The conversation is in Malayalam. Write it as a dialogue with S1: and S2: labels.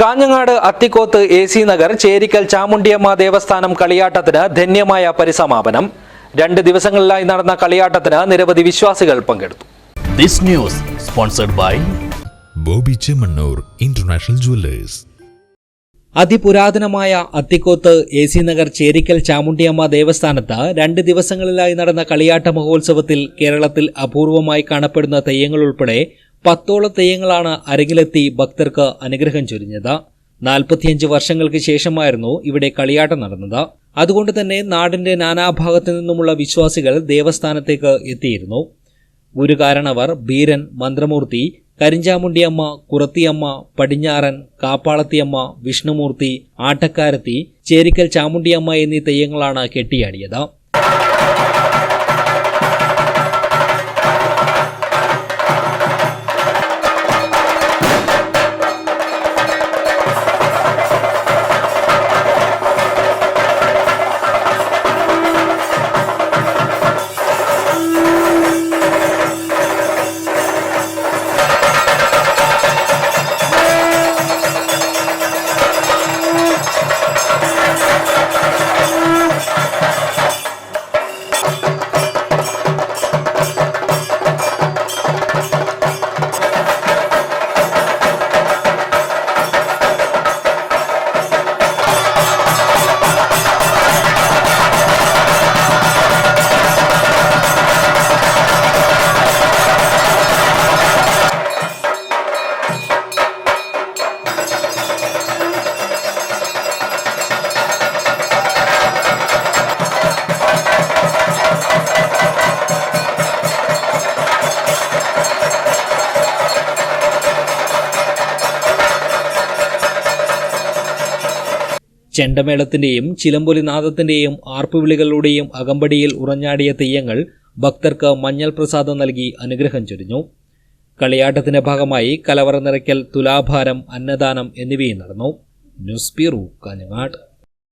S1: കാഞ്ഞങ്ങാട് അത്തിക്കോത്ത് എ സി നഗർ ചേരിക്കൽ ചാമുണ്ടിയമ്മ ദേവസ്ഥാനം കളിയാട്ടത്തിന് ധന്യമായ പരിസമാപനം. രണ്ട് ദിവസങ്ങളിലായി നടന്ന കളിയാട്ടത്തിന് നിരവധി വിശ്വാസികൾ പങ്കെടുത്തു.
S2: This news sponsored by
S3: Bobby Chemmanur international jewellers.
S1: അതിപുരാതനമായ Athikkoth A C Nagar Cherikkal Chamundiyamma ദേവസ്ഥാനത്ത് രണ്ട് ദിവസങ്ങളിലായി നടന്ന കളിയാട്ട മഹോത്സവത്തിൽ കേരളത്തിൽ അപൂർവമായി കാണപ്പെടുന്ന തെയ്യങ്ങൾ ഉൾപ്പെടെ പത്തോളം തെയ്യങ്ങളാണ് അരങ്ങിലെത്തി ഭക്തർക്ക് അനുഗ്രഹം ചൊരിഞ്ഞത്. നാൽപ്പത്തിയഞ്ച് വർഷങ്ങൾക്ക് ശേഷമായിരുന്നു ഇവിടെ കളിയാട്ടം നടന്നത്. അതുകൊണ്ട് തന്നെ നാടിന്റെ നാനാഭാഗത്തു നിന്നുമുള്ള വിശ്വാസികൾ ദേവസ്ഥാനത്തേക്ക് എത്തിയിരുന്നു. ഗുരുകാരണവർ ബീരൻ മന്ത്രമൂർത്തി കരിഞ്ചാമുണ്ടിയമ്മ കുറത്തിയമ്മ പടിഞ്ഞാറൻ കാപ്പാളത്തിയമ്മ വിഷ്ണുമൂർത്തി ആട്ടക്കാരത്തി ചേരിക്കൽ ചാമുണ്ടിയമ്മ എന്നീ തെയ്യങ്ങളാണ് കെട്ടിയാടിയത്. ചെണ്ടമേളത്തിന്റെയും ചിലമ്പൊലിനാഥത്തിന്റെയും ആർപ്പുവിളികളുടെയും അകമ്പടിയിൽ ഉറഞ്ഞാടിയ തെയ്യങ്ങൾ ഭക്തർക്ക് മഞ്ഞൾ പ്രസാദം നൽകി അനുഗ്രഹം ചൊരിഞ്ഞു. കളിയാട്ടത്തിന്റെ ഭാഗമായി കലവറ നിറയ്ക്കൽ തുലാഭാരം അന്നദാനം എന്നിവയും നടന്നു. News bureau Kanhangad.